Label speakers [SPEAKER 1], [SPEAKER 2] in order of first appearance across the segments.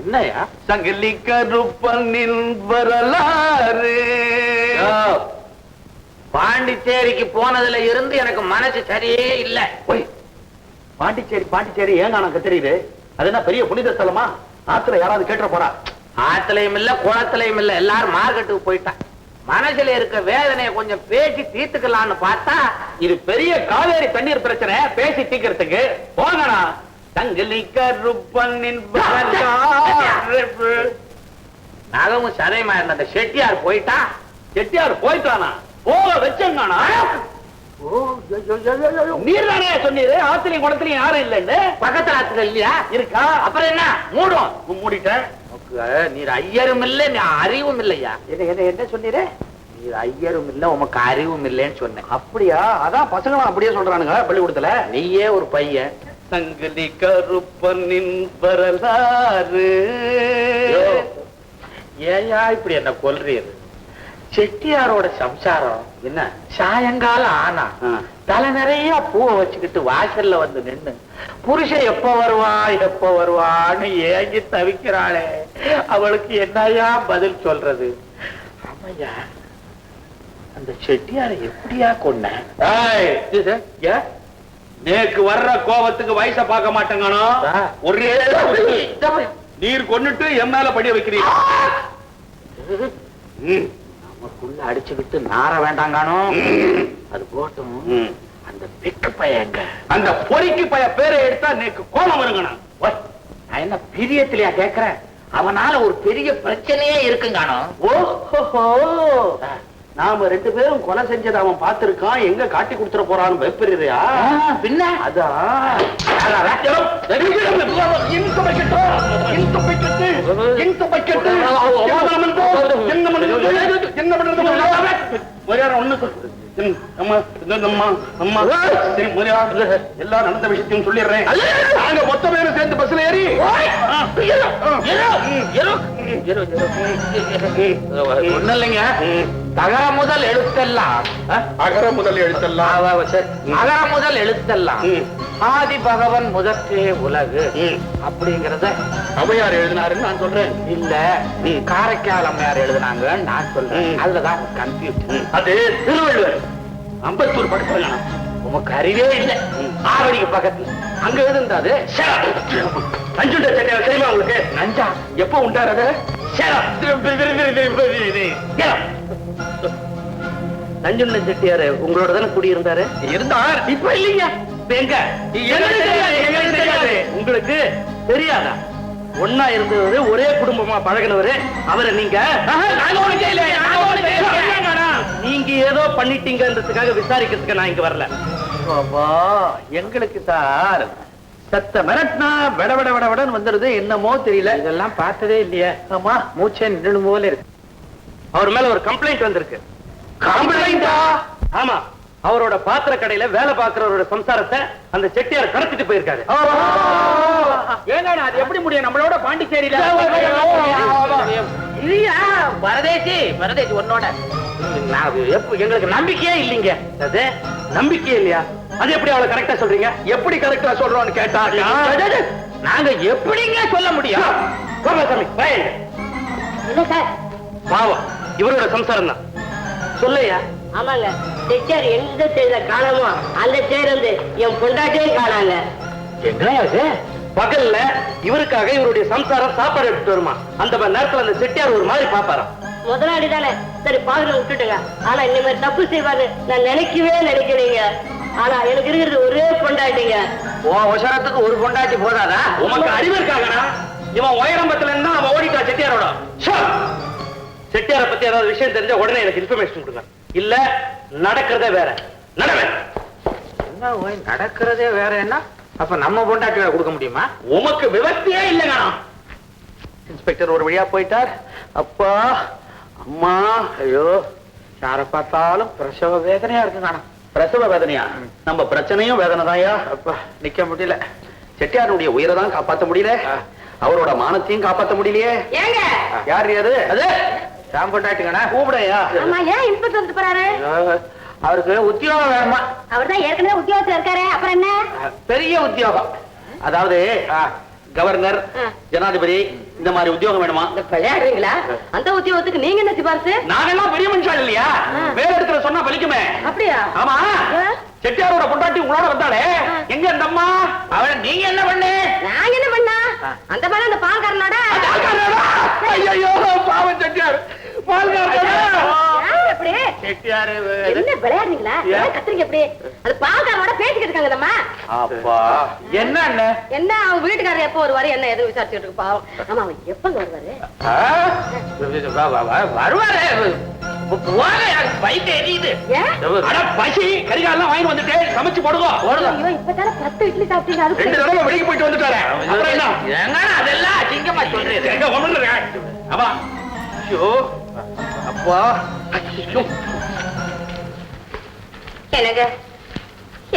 [SPEAKER 1] என்னையா
[SPEAKER 2] சங்கிலி கருப்பனின் வரலாறு
[SPEAKER 1] பாண்டிச்சேரிக்கு போனதுல இருந்து எனக்கு மனசு சரியே இல்ல
[SPEAKER 2] பாண்டிச்சேரி பாண்டிச்சேரி ஏன் நான் கத்திரியுது அது பெரிய புனித ஸ்தலமா ஆத்துல யாராவது கேட்டுற போறா
[SPEAKER 1] ஆத்துலயும் இல்ல குளத்துலயும் இல்ல எல்லாரும் மார்க்கெட்டுக்கு போயிட்டான் மனசுல இருக்க வேதனையை கொஞ்சம் பேசி தீர்த்துக்கலாம்னு பார்த்தா
[SPEAKER 2] இது பெரிய காவேரி தண்ணீர் பிரச்சனை பேசி தீக்கிறதுக்கு போங்கடா சங்கிலி
[SPEAKER 1] நகமும் சதையமா இருந்த செட்டியார் போயிட்டா செட்டியார் போயிட்டானா போக வச்சானா யாரும் இல்லைன்னு பக்கத்துல ஆத்துல இல்லையா இருக்கா அப்புறம் என்ன மூடிட்டேன் நீர் ஐயரும் இல்லை அறிவும் இல்லையா
[SPEAKER 2] என்ன என்ன சொன்னீரு
[SPEAKER 1] நீர் ஐயரும் அறிவும் இல்லைன்னு சொன்னேன்
[SPEAKER 2] அப்படியா அதான் பசங்களும் அப்படியே பள்ளிக்கூடத்துல
[SPEAKER 1] நீயே ஒரு பையன்
[SPEAKER 2] சங்கிலி கருப்பனின் வரலாறு
[SPEAKER 1] ஏயா இப்படி என்ன கொல்றீரு செட்டியாரோட சம்சாரம் என்ன சாயங்காலம் ஆனா தலை நிறைய பூவை வச்சுக்கிட்டு வாசல்ல வந்து நின்று புருஷன் எப்ப வருவா எப்ப வருவான்னு ஏங்கி தவிக்கிறாளே அவளுக்கு என்னையா பதில் சொல்றது அம்மையா அந்த செட்டியாரை எப்படியா கொண்ட
[SPEAKER 2] நேக்கு வர்ற கோபத்துக்கு வயச பார்க்க மாட்டேங்கானோ ஒரே நீர் கொண்டுட்டு என் மேல படிய வைக்கிறீங்க
[SPEAKER 1] நமக்குள்ள அடிச்சு விட்டு நார வேண்டாங்கானோ அது போட்டும் அந்த பெக்கு பைய
[SPEAKER 2] அந்த பொறிக்கு பய பேரை எடுத்தா நேக்கு கோபம் வருங்கண்ணா
[SPEAKER 1] நான் என்ன பிரியத்திலையா கேக்குறேன் அவனால ஒரு பெரிய பிரச்சனையே இருக்குங்கானோ
[SPEAKER 2] ஓஹோ நாம ரெண்டு பேரும் கொலை செஞ்சதை அவன் பார்த்திருக்கான் எங்க காட்டி கொடுத்துட போறான்னு பயப்படுறியா பின்ன அதான் ఇంత బకెట్ ఇంత బకెట్ ఇంత நடந்த விஷயத்தையும் சொல்லிடுறேன் நாங்க மொத்த பேரும் சேர்ந்து பஸ்ல ஏறி
[SPEAKER 1] ஒண்ணு இல்லைங்க தகர முதல் எழுத்தெல்லாம்
[SPEAKER 2] அகர முதல் எழுத்தெல்லாம்
[SPEAKER 1] அகர முதல் எழுத்தெல்லாம் ஆதி பகவன் முதற்றே உலகு அப்படிங்கறத
[SPEAKER 2] அவையார் எழுதினாருன்னு நான் சொல்றேன்
[SPEAKER 1] இல்ல நீ காரைக்கால் அம்மையார் எழுதினாங்க நான் சொல்றேன் அதுலதான் கன்ஃபியூஷன்
[SPEAKER 2] அது திருவள்ளுவர் அம்பத்தூர் படத்துல
[SPEAKER 1] உமக்கு அறிவே இல்லை ஆவடிக்கு பக்கத்துல அங்க இருந்தாது
[SPEAKER 2] நஞ்சுண்ட சட்டையா தெரியுமா உங்களுக்கு
[SPEAKER 1] நஞ்சா எப்ப உண்டாரு நஞ்சுண்ட செட்டியாரு உங்களோட தானே குடியிருந்தாரு இருந்தார் இப்ப இல்லையா எங்க உங்களுக்கு தெரியாதா ஒன்னா இருந்தவரு ஒரே குடும்பமா பழகினவரு அவரை நீங்க நீங்க ஏதோ பண்ணிட்டீங்கன்றதுக்காக விசாரிக்கிறதுக்கு நான் இங்க வரல எங்களுக்கு சார் சத்த மிரட்னா விட விட விட விடன்னு வந்துருது என்னமோ தெரியல
[SPEAKER 2] இதெல்லாம் பார்த்ததே இல்லையே
[SPEAKER 1] ஆமா மூச்சே நின்று போல இருக்கு
[SPEAKER 2] அவர் மேல ஒரு கம்ப்ளைண்ட் வந்திருக்கு
[SPEAKER 1] கம்ப்ளைண்டா
[SPEAKER 2] ஆமா அவரோட பாத்திர கடையில வேலை பாக்குறவரோட சம்சாரத்தை அந்த செட்டியார் கடத்திட்டு போயிருக்காரு
[SPEAKER 1] ஏங்க அது எப்படி முடியும் நம்மளோட பாண்டிச்சேரியில பரதேசி பரதேசி உன்னோட
[SPEAKER 2] எங்களுக்கு நம்பிக்கையே இல்லைங்க
[SPEAKER 1] அது நம்பிக்கையே இல்லையா அது எப்படி அவளை கரெக்டா சொல்றீங்க எப்படி கரெக்டா சொல்றோம்னு கேட்டா
[SPEAKER 2] நாங்க எப்படிங்க சொல்ல முடியும் பாவம் இவரோட சம்சாரம் தான் சொல்லையா
[SPEAKER 3] ஆமாங்க செட்டியார் எந்த செய்த காணமோ அந்த சேர் என் பொண்டாட்டியே காணாங்க
[SPEAKER 1] எங்கயாவது
[SPEAKER 2] பகல்ல இவருக்காக இவருடைய சம்சாரம் சாப்பாடு எடுத்துட்டு வருமா அந்த மாதிரி நேரத்துல அந்த செட்டியார் ஒரு மாதிரி பாப்பாராம்
[SPEAKER 3] முதலாளி தானே சரி பாகல விட்டுட்டுங்க ஆனா இனிமே தப்பு செய்வாரு நான் நினைக்கவே நினைக்கிறீங்க ஆனா எனக்கு இருக்கிறது ஒரே பொண்டாட்டிங்க
[SPEAKER 2] உன் உசரத்துக்கு ஒரு பொண்டாட்டி போதாதா உனக்கு அறிவு இருக்காங்கடா இவன் உயரம்பத்துல இருந்தா அவன் ஓடிட்டா செட்டியாரோட செட்டியார பத்தி ஏதாவது விஷயம் தெரிஞ்ச உடனே எனக்கு இன்ஃபர்மேஷன் கொடுங்க இல்ல நடக்கிறதே வேற
[SPEAKER 1] நடக்கிறதே வேற என்ன அப்ப நம்ம பொண்டாட்டியில கொடுக்க முடியுமா
[SPEAKER 2] உமக்கு விபத்தியே இல்ல
[SPEAKER 1] இன்ஸ்பெக்டர் ஒரு வழியா போயிட்டார் அப்பா அம்மா ஐயோ யார பார்த்தாலும் பிரசவ வேதனையா இருக்குங்க
[SPEAKER 2] பிரசவ வேதனையா நம்ம பிரச்சனையும் வேதனை தான்யா
[SPEAKER 1] அப்பா நிக்க முடியல செட்டியாருடைய உயிரை தான் காப்பாற்ற முடியல அவரோட மானத்தையும் காப்பாற்ற முடியலையே யார் யாரு
[SPEAKER 2] அது தான் கொண்டாட்டிங்கண்ணா கூப்பிடையா
[SPEAKER 3] ஆமா ஏன் இன்ஸ்பெக்டர் வந்து போறாரு
[SPEAKER 1] அவருக்கு உத்தியோகம் வேணுமா
[SPEAKER 3] அவர் தான் ஏற்கனவே உத்தியோகத்துல இருக்காரு அப்புறம் என்ன
[SPEAKER 1] பெரிய உத்தியோகம் அதாவது கவர்னர் ஜனாதிபதி இந்த மாதிரி உத்தியோகம் வேணுமா
[SPEAKER 3] விளையாடுறீங்களா அந்த உத்தியோகத்துக்கு நீங்க என்ன சிபாரிசு
[SPEAKER 2] நாங்கெல்லாம் பெரிய மனுஷாள் இல்லையா வேற இடத்துல சொன்னா பலிக்குமே அப்படியா ஆமா செட்டியாரோட பொண்டாட்டி உங்களோட வந்தாலே எங்க இருந்தம்மா அவளை நீங்க என்ன பண்ணு
[SPEAKER 3] நான் என்ன பண்ணு அந்த மாதிரி அந்த பால்காரனோட
[SPEAKER 2] ஐயோ பாவம் செட்டியார்
[SPEAKER 1] என்ன
[SPEAKER 3] அவன் வீட்டுக்காரர் எப்ப வருவாரு என்ன எதுவும் விசாரிச்சுட்டு பாவம் ஆமா
[SPEAKER 2] அவன் வருவாரு பைக் எரியுது பசி கரிகாலாம் வாங்கி வந்துட்டு சமைச்சு போடுங்க
[SPEAKER 3] இப்பதான பத்து போயிட்டு வந்துட்டாரு எனக்கு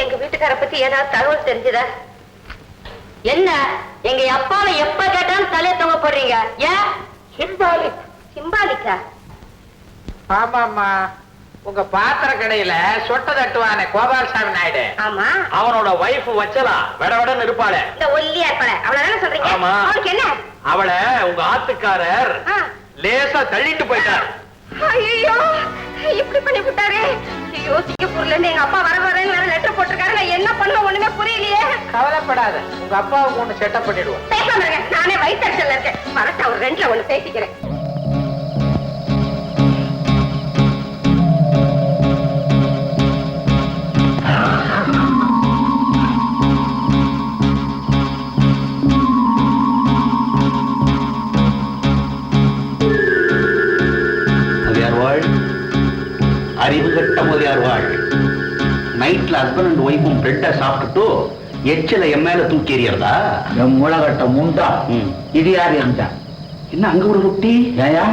[SPEAKER 3] எங்க வீட்டுக்கார பத்தி ஏதாவது தகவல் தெரிஞ்சதா என்ன எங்க அப்பாவை எப்ப கேட்டாலும் தலையை தொங்க போடுறீங்க ஏன்
[SPEAKER 4] சிம்பாலிக்
[SPEAKER 3] சிம்பாலிக்கா
[SPEAKER 1] ஆமாமா உங்க பாத்திர கடையில சொட்ட தட்டுவான கோபாலசாமி நாயுடு ஆமா அவனோட வைஃப் வச்சலா விட விடன்னு இருப்பாளே
[SPEAKER 3] இந்த ஒல்லியா இருப்பாளே அவளை சொல்றீங்க ஆமா அவளுக்கு என்ன
[SPEAKER 1] அவளை உங்க ஆத்துக்காரர் லேசா தள்ளிட்டு போயிட்டார்
[SPEAKER 3] ஐயோ இப்படி பண்ணி விட்டாரே ஐயோ சிங்கப்பூர்ல எங்க அப்பா வர வரேன்னு லெட்டர் போட்டிருக்காரு நான் என்ன பண்ண ஒண்ணுமே புரியலையே
[SPEAKER 1] கவலைப்படாத உங்க அப்பாவுக்கு ஒண்ணு செட்டப் பண்ணிடுவோம்
[SPEAKER 3] பேசாம நானே வயிற்று இருக்கேன் வரட்ட ஒரு ரெண்டுல ஒண்ணு பேசிக்கிறேன்
[SPEAKER 5] கெட்ட வாழ் நைட்ல ஹஸ்பண்ட் அண்ட் ஒய்ஃபும் பிரெட்டை சாப்பிட்டுட்டு எச்சில என் தூக்கி எறியறதா
[SPEAKER 6] முண்டா இது யார் இருந்தா என்ன அங்க ஒரு குட்டி ஏயா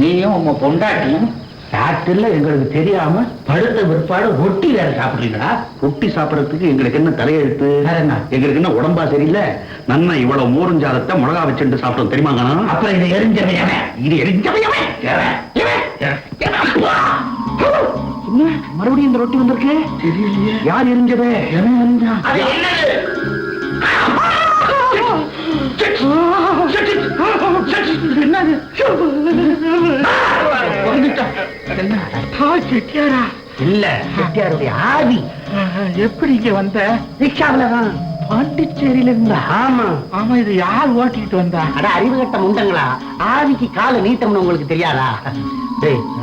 [SPEAKER 6] நீயும் உங்க பொண்டாட்டியும் ராத்திரில எங்களுக்கு தெரியாம படுத்த பிற்பாடு ரொட்டி வேற சாப்பிடுறீங்களா ரொட்டி சாப்பிடறதுக்கு எங்களுக்கு என்ன தலையெழுத்து எங்களுக்கு என்ன உடம்பா சரியில்லை நன்மை இவ்வளவு மோருஞ்சாதத்தை மிளகா வச்சுட்டு சாப்பிடும் தெரியுமாங்க அப்புறம் இது எரிஞ்சவையவன் இது எரிஞ்சவையவன் என்ன மறுபடியும் இந்த ரொட்டி வந்திருக்கு யார் எரிஞ்சது என்னது செட்டியாரா இல்ல செட்டியாருடைய ஆவி எப்படி வந்த ரிக்ஷாவில்தான் பாண்டிச்சேரியில இருந்தா ஆமா ஆமா இது யார் ஓட்டிட்டு வந்தா அட அறிவு கட்ட முண்டங்களா ஆவிக்கு கால நீட்டம்னு உங்களுக்கு தெரியாதா